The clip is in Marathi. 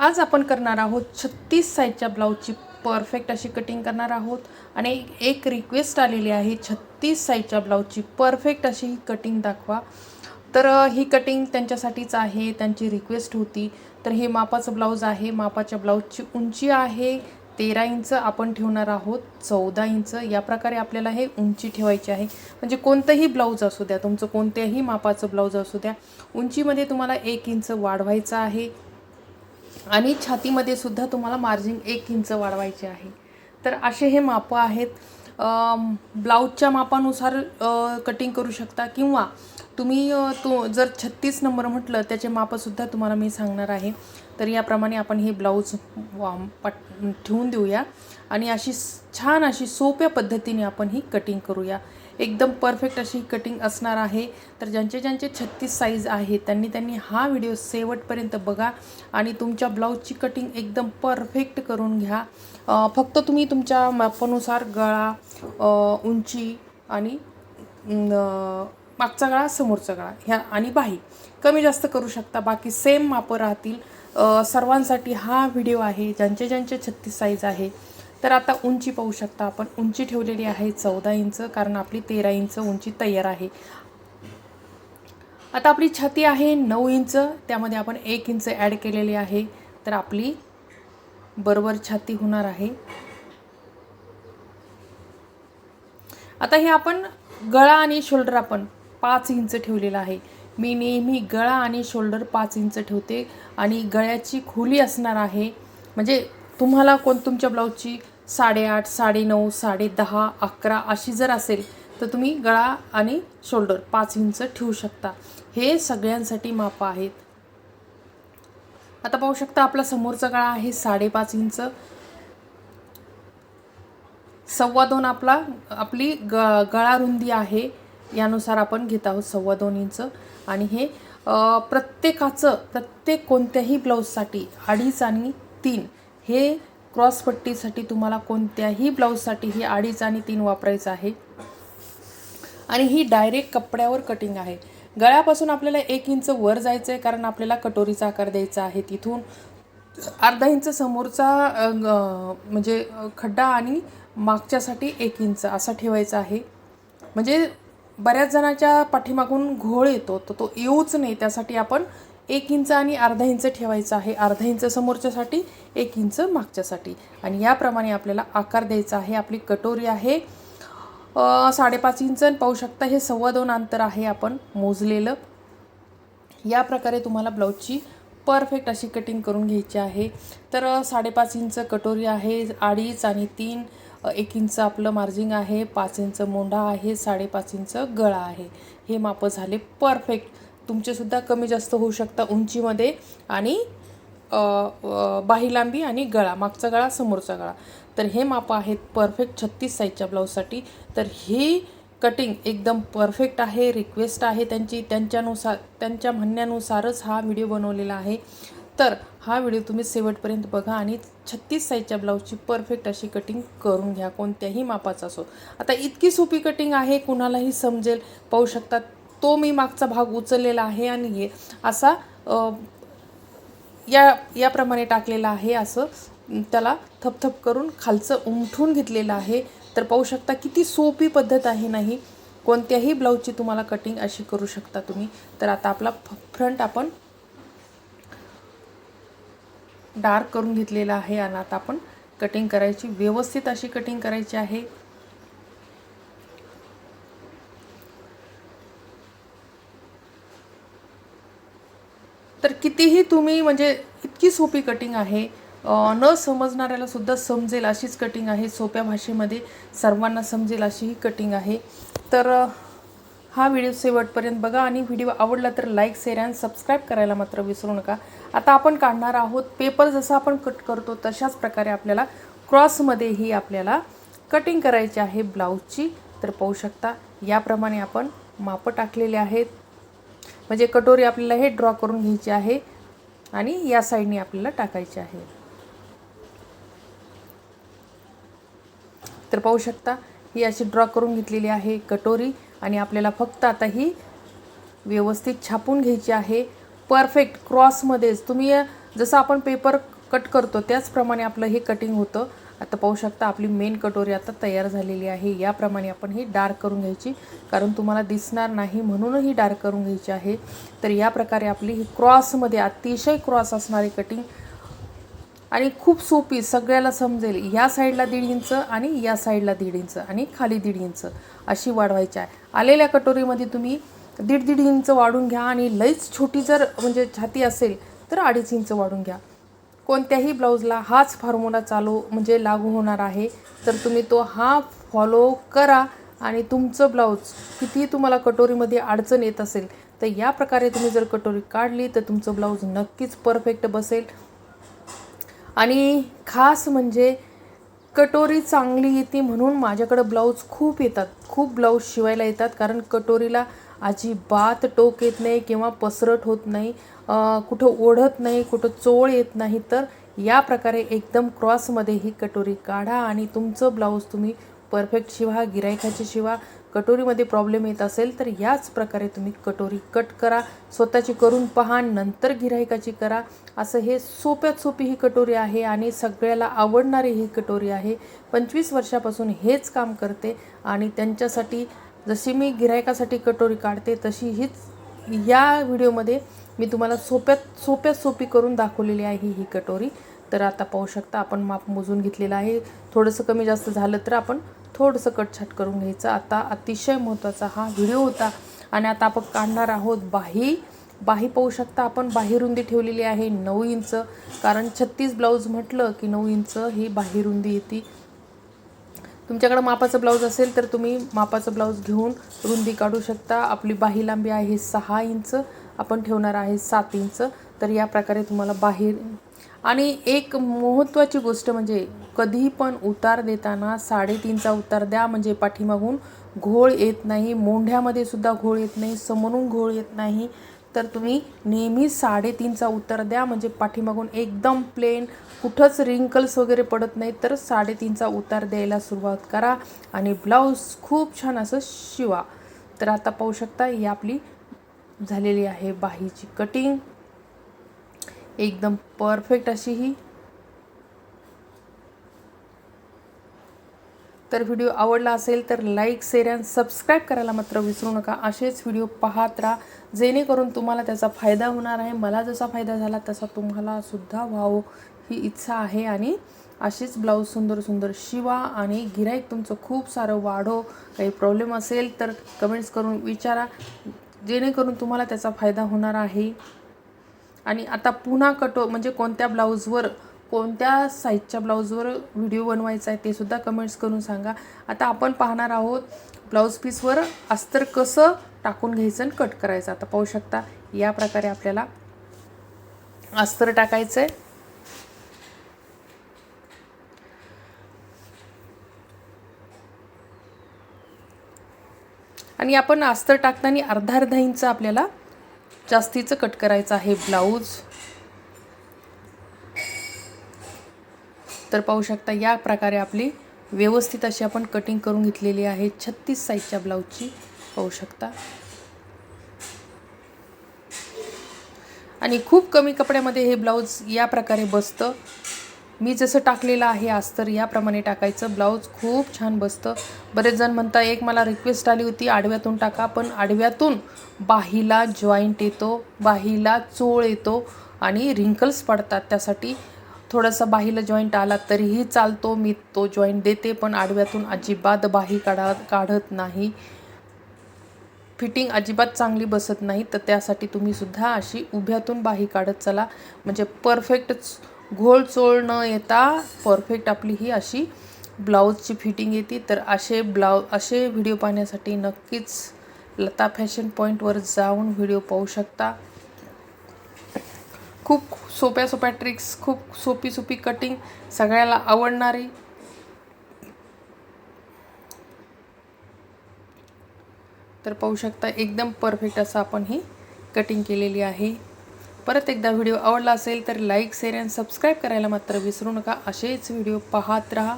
आज आपण करणार आहोत छत्तीस साईजच्या ब्लाऊजची परफेक्ट अशी कटिंग करणार आहोत. आणि एक रिक्वेस्ट आलेली आहे छत्तीस साईजच्या ब्लाऊजची परफेक्ट अशी ही कटिंग दाखवा. तर ही कटिंग त्यांच्यासाठीच आहे त्यांची रिक्वेस्ट होती. तर हे मापाचं ब्लाऊज आहे. मापाच्या ब्लाऊजची उंची आहे. तेरा इंच आपण ठेवणार आहोत चौदा इंच. या प्रकारे आपल्याला हे उंची ठेवायची आहे. म्हणजे कोणतंही ब्लाऊज असू द्या तुमचं कोणत्याही मापाचं ब्लाऊज असू द्या उंचीमध्ये तुम्हाला एक इंच वाढवायचं आहे. आणि छातीमध्ये सुद्धा तुम्हाला मार्जिन एक इंच वाढवायचे आहे. तर असे हे मापं आहेत. ब्लाऊजच्या मापानुसार कटिंग करू शकता किंवा तुम्ही तो जर छत्तीस नंबर म्हटलं त्याचे मापंसुद्धा तुम्हाला मी सांगणार आहे. तर याप्रमाणे आपण हे ब्लाऊज वा पट ठेवून देऊया. आणि अशी छान अशी सोप्या पद्धतीने आपण ही कटिंग करूया. एकदम परफेक्ट अशी कटिंग असणार आहे. तर ज्यांचे ज्यांचे छत्तीस साईज आहे त्यांनी त्यांनी हा व्हिडिओ शेवटपर्यंत बघा आणि तुमच्या ब्लाऊजची कटिंग एकदम परफेक्ट करून घ्या. फक्त तुम्ही तुमच्या मापानुसार गळा उंची आणि मागचा गळा समोरचा गळा ह्या आणि बाही कमी जास्त करू शकता. बाकी सेम मापं राहतील. सर्वांसाठी हा व्हिडिओ आहे. ज्यांचे ज्यांचे छत्तीस साईज आहे तर आता उंची पाहू शकता आपण. उंची ठेवलेली आहे चौदा इंच कारण आपली तेरा इंच उंची तयार आहे. आता आपली छाती आहे नऊ इंच त्यामध्ये आपण एक इंच ॲड केलेली आहे. तर आपली बरोबर छाती होणार आहे. आता हे आपण गळा आणि शोल्डर आपण पाच इंच ठेवलेलं आहे. मी नेहमी गळा आणि शोल्डर पाच इंच ठेवते आणि गळ्याची खोली असणार आहे. म्हणजे तुम्हाला कोण तुमच्या ब्लाऊजची साडेआठ साडेनऊ साडे दहा अकरा अशी जर असेल तर तुम्ही गळा आणि शोल्डर पाच इंच ठेवू शकता. हे सगळ्यांसाठी मापं आहेत. आता पाहू शकता आपला समोरचा गळा आहे साडेपाच इंच. सव्वा दोन आपला आपली ग गळा रुंदी आहे यानुसार आपण घेत आहोत सव्वा दोन इंच. आणि हे प्रत्येकाचं प्रत्येक कोणत्याही ब्लाऊजसाठी अडीच आणि तीन हे क्रॉसपट्टीसाठी तुम्हाला कोणत्याही ब्लाऊजसाठी ही अडीच आणि तीन वापरायचं आहे. आणि ही डायरेक्ट कपड्यावर कटिंग आहे. गळ्यापासून आपल्याला एक इंच वर जायचं आहे कारण आपल्याला कटोरीचा आकार द्यायचा आहे. तिथून अर्धा इंच समोरचा म्हणजे खड्डा आणि मागच्यासाठी एक इंच असा ठेवायचा आहे. म्हणजे बऱ्याच जणाच्या पाठीमागून घोळ येतो तर तो येऊच नाही. त्यासाठी आपण एक इंच आणि अर्धा इंच ठेवायचं आहे. अर्धा इंच समोरच्यासाठी एक इंच मागच्यासाठी. आणि याप्रमाणे आपल्याला आकार द्यायचा आहे. आपली कटोरी आहे. साडेपाच इंच. आणि पाहू शकता हे सव्वा दोन अंतर आहे आपण मोजलेलं. या प्रकारे तुम्हाला ब्लाऊजची परफेक्ट अशी कटिंग करून घ्यायची आहे. तर साडेपाच इंच कटोरी आहे. अडीच आणि तीन एक इंच आपलं मार्जिंग आहे. पाच इंच मोंढा आहे. साडेपाच इंच गळा आहे. हे मापं झाले परफेक्ट. तुमचेसुद्धा कमी जास्त होऊ शकता उंचीमध्ये आणि बाहीलांबी बाही लांबी आणि गळा मागचा गळा समोरचा गळा. तर हे मापं आहेत परफेक्ट छत्तीस साईजच्या ब्लाऊजसाठी. तर ही कटिंग एकदम परफेक्ट आहे रिक्वेस्ट आहे त्यांची. त्यांच्यानुसार त्यांच्या म्हणण्यानुसारच हा व्हिडिओ बनवलेला आहे. तर हा व्हिडिओ तुम्ही शेवटपर्यंत बघा आणि छत्तीस साईजच्या ब्लाऊजची परफेक्ट अशी कटिंग करून घ्या कोणत्याही मापाचा असो. आता इतकी सोपी कटिंग आहे कुणालाही समजेल. पाहू शकतात तो मी मागचा भाग उचललेला आहे आणि हे असा या याप्रमाणे टाकलेला आहे असं त्याला थपथप करून खालचं उमठून घेतलेलं आहे. तर पाहू शकता किती सोपी पद्धत आहे नाही कोणत्याही ब्लाऊजची तुम्हाला कटिंग अशी करू शकता तुम्ही. तर आता आपला फ्रंट आपण डार्क करून घेतलेला आहे आणि आता आपण कटिंग करायची व्यवस्थित अशी कटिंग करायची आहे तर कितीही तुम्ही म्हणजे इतकी सोपी कटिंग आहे. न समजणाऱ्याला सुद्धा समजेल अशीच कटिंग आहे. सोप्या भाषेमध्ये सर्वांना समजेल अशी ही कटिंग आहे. तर हा व्हिडिओ शेवटपर्यंत बघा आणि व्हिडिओ आवडला तर लाईक शेअर आणि सबस्क्राईब करायला मात्र विसरू नका. आता आपण काढणार आहोत पेपर जसं आपण कट करतो तशाच प्रकारे आपल्याला क्रॉसमध्येही आपल्याला कटिंग करायची आहे ब्लाऊजची तर पाहू शकता याप्रमाणे आपण मापं टाकलेले आहेत. म्हणजे कटोरी आपल्याला हे ड्रॉ करून घ्यायची आहे. आणि या साईडने आपल्याला टाकायचे आहे. तर पाहू शकता ही अशी ड्रॉ करून घेतलेली आहे कटोरी आणि आपल्याला फक्त आता ही व्यवस्थित छापून घ्यायची आहे. परफेक्ट क्रॉसमध्येच तुम्ही जसं आपण पेपर कट करतो त्याचप्रमाणे आपलं हे कटिंग होतं. आता पाहू शकता आपली मेन कटोरी आता तयार झालेली आहे. याप्रमाणे आपण ही डार्क करून घ्यायची. कारण तुम्हाला दिसणार नाही म्हणूनही डार्क करून घ्यायची आहे. तर या प्रकारे आपली ही क्रॉसमध्ये अतिशय क्रॉस असणारी कटिंग आणि खूप सोपी सगळ्याला समजेल. या साईडला दीड इंच आणि या साईडला दीड इंच आणि खाली दीड इंच अशी वाढवायची आहे. आलेल्या कटोरीमध्ये तुम्ही दीड दीड इंच वाढून घ्या आणि लईच छोटी जर म्हणजे छाती असेल तर अडीच इंच वाढून घ्या. कोणत्याही ब्लाऊजला हाच फॉर्म्युला चालू म्हणजे लागू होणार आहे. तर तुम्ही तो हा फॉलो करा आणि तुमचं ब्लाऊज कितीही तुम्हाला कटोरीमध्ये अडचण येत असेल तर या प्रकारे तुम्ही जर कटोरी काढली तर तुमचं ब्लाऊज नक्कीच परफेक्ट बसेल. आणि खास म्हणजे कटोरी चांगली येते म्हणून माझ्याकडं ब्लाऊज खूप येतात. खूप ब्लाऊज शिवायला येतात कारण कटोरीला अजिबात टोक येत नाही किंवा पसरट होत नाही. कुठं ओढत नाही कुठं चोळ येत नाही. तर या प्रकारे एकदम क्रॉसमध्ये ही कटोरी काढा आणि तुमचं ब्लाऊज तुम्ही परफेक्ट शिवा गिरायकाची शिवा. कटोरीमध्ये प्रॉब्लेम येत असेल तर याच प्रकारे तुम्ही कटोरी कट करा स्वतःची करून पहा नंतर गिरायकाची करा. असं हे सोप्यात सोपी ही कटोरी आहे आणि सगळ्याला आवडणारी ही कटोरी आहे. पंचवीस वर्षापासून हेच काम करते आणि त्यांच्यासाठी जशी मी गिरायकासाठी कटोरी काढते तशी हीच या व्हिडिओमध्ये मी तुम्हाला सोप्यात सोप्यात सोपी करून दाखवलेली आहे ही कटोरी. तर आता पाहू शकता आपण माप मोजून घेतलेलं आहे. थोडंसं कमी जास्त झालं तर आपण थोडंसं कटछाट करून घ्यायचं. आता अतिशय महत्त्वाचा हा व्हिडिओ होता आणि आता आपण काढणार आहोत बाही. बाही पाहू शकता आपण. बाही रुंदी ठेवलेली आहे नऊ इंच. कारण छत्तीस ब्लाऊज म्हटलं की नऊ इंच ही बाही रुंदी येते. तुमच्याकडं मापाचं ब्लाऊज असेल तर तुम्ही मापाचं ब्लाऊज घेऊन रुंदी काढू शकता. आपली बाही लांबी आहे सहा इंच. आपण ठेवणार आहे सात इंच. तर या प्रकारे तुम्हाला बाहेर आणि एक महत्त्वाची गोष्ट म्हणजे कधी पण उतार देताना साडेतीनचा उतार द्या म्हणजे पाठीमागून घोळ येत नाही मोंढ्यामध्ये सुद्धा घोळ येत नाही समोरून घोळ येत नाही तर तुम्ही नेहमी साडेतीनचा उत्तर द्या म्हणजे पाठीमागून एकदम प्लेन कुठंच रिंकल्स वगैरे पडत नाही तर साडेतीनचा उतार द्यायला सुरुवात करा. आणि ब्लाऊज खूप छान असं शिवा. तर आता पाहू शकता ही आपली झालेली आहे बाहीची कटिंग एकदम परफेक्ट अशी ही. तर व्हिडिओ आवडला असेल तर लाईक शेअर अँड सबस्क्राईब करायला मात्र विसरू नका. असेच व्हिडिओ पाहत राहा. जेणेकरून तुम्हाला त्याचा फायदा होणार आहे. मला जसा फायदा झाला तसा तुम्हाला सुद्धा व्हावं ही इच्छा आहे. आणि असेच ब्लाऊज सुंदर सुंदर शिवा आणि गिराईक तुमचं खूप सारं वाढो. काही प्रॉब्लेम असेल तर कमेंट्स करून विचारा. जेणेकरून तुम्हाला त्याचा फायदा होणार आहे. आणि आता पुन्हा कटो हो- म्हणजे कोणत्या ब्लाऊजवर कोणत्या साईजच्या ब्लाऊजवर व्हिडिओ बनवायचा आहे ते सुद्धा कमेंट्स करून सांगा. आता आपण पाहणार आहोत ब्लाऊज पीसवर अस्तर कसं टाकून घ्यायचं आणि कट करायचं. आता पाहू शकता या प्रकारे आपल्याला अस्तर टाकायचं आहे आणि आपण अस्तर टाकताना अर्धा अर्धा इंच आपल्याला जास्तीचं कट करायचं आहे ब्लाऊज. तर पाहू शकता या प्रकारे आपली व्यवस्थित अशी आपण कटिंग करून घेतलेली आहे. छत्तीस साईजच्या ब्लाऊजची पाहू शकता. आणि खूप कमी कपड्यामध्ये हे ब्लाऊज या प्रकारे बसतं. मी जसं टाकलेलं आहे अस्तर याप्रमाणे टाकायचं. ब्लाऊज खूप छान बसतं. बरेच जण म्हणता एक मला रिक्वेस्ट आली होती आडव्यातून टाका. पण आडव्यातून बाहीला जॉईंट येतो बाहीला चोळ येतो आणि रिंकल्स पडतात त्यासाठी. थोडासा बाहीला जॉईंट आला तरीही चालतो मी तो जॉईंट देते पण आडव्यातून अजिबात बाही काढा काढत नाही. फिटिंग अजिबात चांगली बसत नाही तर त्यासाठी तुम्ही सुद्धा अशी उभ्यातून बाही काढत चला. म्हणजे परफेक्ट घोळ चोळ न येता परफेक्ट आपली ही अशी ब्लाऊजची फिटिंग येते. तर असे ब्लाऊ असे व्हिडिओ पाहण्यासाठी नक्कीच लता फॅशन पॉईंटवर जाऊन व्हिडिओ पाहू शकता. खूप सोप्या सोप्या ट्रिक्स खूप सोपी सोपी कटिंग सगळ्याला आवडणारी. तर पाहू शकता एकदम परफेक्ट असं आपण ही कटिंग केलेली आहे. परत एकदा व्हिडिओ आवडला असेल तर लाईक शेअर अँड सबस्क्राईब करायला मात्र विसरू नका. असेच व्हिडिओ पाहत राहा.